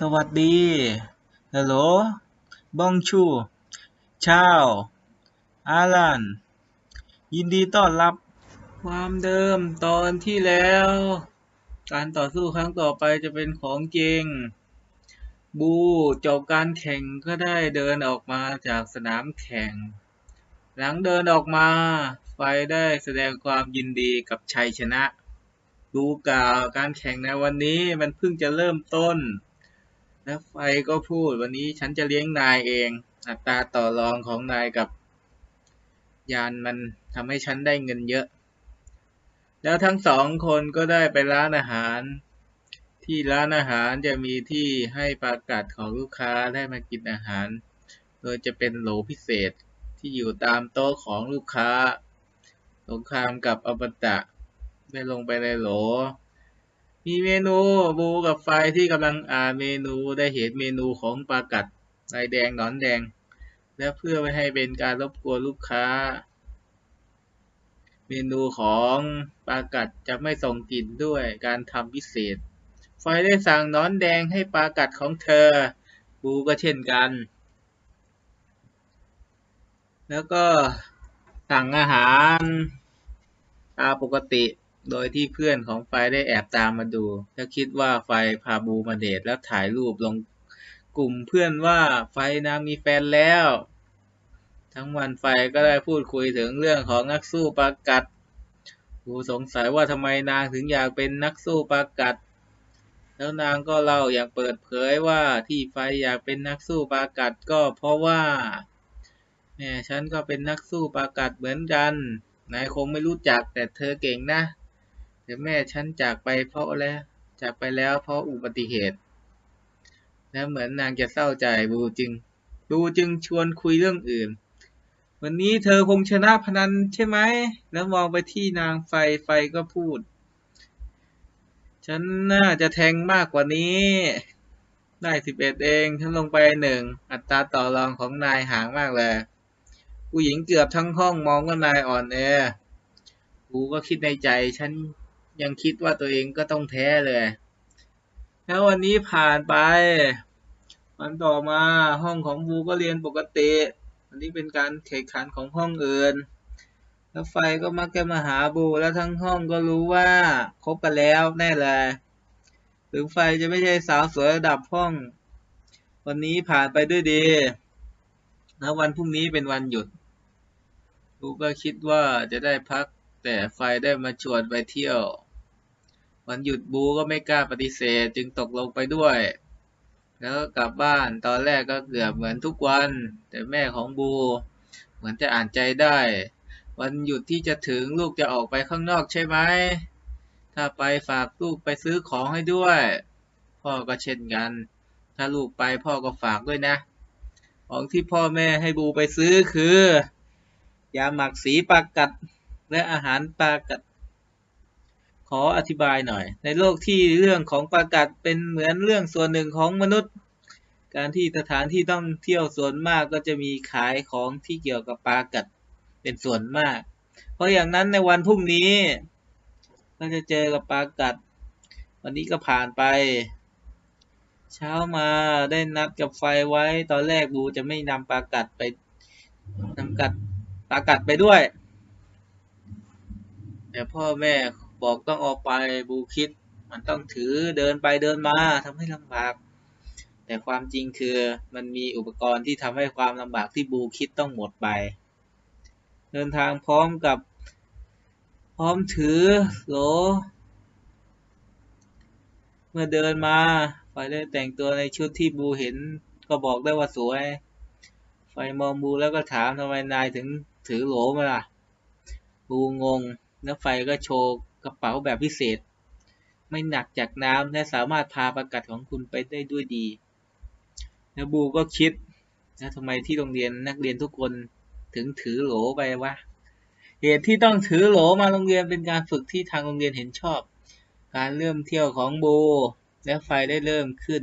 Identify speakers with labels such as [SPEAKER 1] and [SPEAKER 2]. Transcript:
[SPEAKER 1] สวัสดีฮัลโหลบองชูชาวอาลันยินดีต้อนรับ ความเดิมตอนที่แล้ว การต่อสู้ครั้งต่อไปจะเป็นของจริง บูจบการแข่งก็ได้เดินออกมาจากสนามแข่ง หลังเดินออกมาไฟได้แสดงความยินดีกับชัยชนะบูกล่าวการแข่งในวันนี้มันเพิ่งจะเริ่มต้น แล้วไฟก็พูดวันนี้ฉันจะเลี้ยงนายเอง อัตราต่อรองของนายกับ ยานมันทำให้ฉันได้เงินเยอะ แล้วทั้งสองคนก็ได้ไปร้านอาหาร ที่ร้านอาหารจะมีที่ให้ประกาศของลูกค้าได้มากินอาหาร โดยจะเป็นโหลพิเศษที่อยู่ตามโต๊ะของลูกค้า สงครามกับอบตะได้ลงไปในโหล มีเมนูบูกับไฟที่กำลังอ่านเมนูได้เห็นเมนูของปลากัดลายแดงหนอนแดง และเพื่อไม่ให้เป็นการรบกวนลูกค้า เมนูของปลากัดจะไม่ส่งกลิ่นด้วยการทำพิเศษ ไฟได้สั่งนอนแดงให้ปลากัดของเธอ บูก็เช่นกัน แล้วก็สั่งอาหารตามปกติ โดยที่เพื่อนของไฟได้แอบตามมาดู แล้วคิดว่าไฟพาบูมาเดทแล้วถ่ายรูปลงกลุ่มเพื่อนว่าไฟนามีแฟนแล้ว ทั้งวันไฟก็ได้พูดคุยถึงเรื่องของนักสู้ปากัดบูสงสัยว่าทำไมนางถึงอยากเป็นนักสู้ปากัด แล้วนางก็เล่าอย่างเปิดเผยว่าที่ไฟอยากเป็นนักสู้ปากัดก็เพราะว่าแม่ฉันก็เป็นนักสู้ปากัดเหมือนกัน นายคงไม่รู้จักแต่เธอเก่งนะ แต่แม่ฉันจากไปเพราะแล้วจากไปแล้วเพราะอุบัติเหตุ แล้วเหมือนนางจะเศร้าใจบูจึง บูจึงชวนคุยเรื่องอื่น วันนี้เธอคงชนะพนันใช่ไหม แล้วมองไปที่นางไฟไฟก็พูด ฉันน่าจะแทงมากกว่านี้ ได้สิบเอ็ดเองฉันลงไปหนึ่ง อัตราต่อรองของนายห่างมากเลยผู้หญิงเกือบทั้งห้องมองว่านายอ่อนแอบูก็คิดในใจฉัน ยังคิดว่าตัวเองก็ต้องแพ้เลยแล้ววันนี้ผ่านไปวันต่อมาห้องของบูก็เรียนปกติ อันนี้เป็นการแข่งขันของห้องอื่น แล้วไฟก็มักจะมาหาบูแล้วทั้งห้องก็รู้ว่าคบกันแล้วแน่เลยถึงไฟจะไม่ใช่สาวสวยระดับห้อง วันนี้ผ่านไปด้วยดี แล้ววันพรุ่งนี้เป็นวันหยุดบูก็คิดว่าจะได้พักแต่ไฟได้มาชวนไปเที่ยว วันหยุดบูก็ไม่กล้าปฏิเสธจึงตกลงไปด้วย แล้วก็กลับบ้านตอนแรกก็เกือบเหมือนทุกวัน แต่แม่ของบู เหมือนจะอ่านใจได้ วันหยุดที่จะถึงลูกจะออกไปข้างนอกใช่ไหมถ้าไปฝากลูกไปซื้อของให้ด้วย พ่อก็เช่นกัน ถ้าลูกไปพ่อก็ฝากด้วยนะ ของที่พ่อแม่ให้บูไปซื้อคือยาหมักสีปลากัดและอาหารปลากัด ขออธิบายหน่อย ในโลกที่เรื่องของปลากัดเป็นเหมือนเรื่องส่วนหนึ่งของมนุษย์ การที่สถานที่ต้องเที่ยวส่วนมากก็จะมีขายของที่เกี่ยวกับปลากัดเป็นส่วนมาก เพราะอย่างนั้นในวันพรุ่งนี้ ก็จะเจอกับปลากัด วันนี้ก็ผ่านไป เช้ามาได้นัดกับไฟไว้ ตอนแรกบูจะไม่นำปลากัดไปนำกัดปลากัดไปด้วย แต่พ่อแม่ บอกต้องออกไปบูคิด มันต้องถือเดินไปเดินมาทำให้ลำบาก แต่ความจริงคือมันมีอุปกรณ์ที่ทำให้ความลำบากที่บูคิดต้องหมดไป เดินทางพร้อมกับ พร้อมถือโหล เมื่อเดินมาไฟได้แต่งตัวในชุดที่บูเห็นก็บอกได้ว่าสวย ไฟมองบูแล้วก็ถามทำไมนายถึงถือโหลมาล่ะ บูงง แล้วไฟก็โชว์ กระเป๋าแบบพิเศษ ไม่หนักจากน้ำและสามารถพาประกัดของคุณไปได้ด้วยดีแล้วบูก็คิดนะทำไมที่โรงเรียนนักเรียนทุกคนถึงถือโหลไปวะเหตุที่ต้องถือโหลมาโรงเรียนเป็นการฝึกที่ทางโรงเรียนเห็นชอบ การเริ่มเที่ยวของโบ และไฟได้เริ่มขึ้น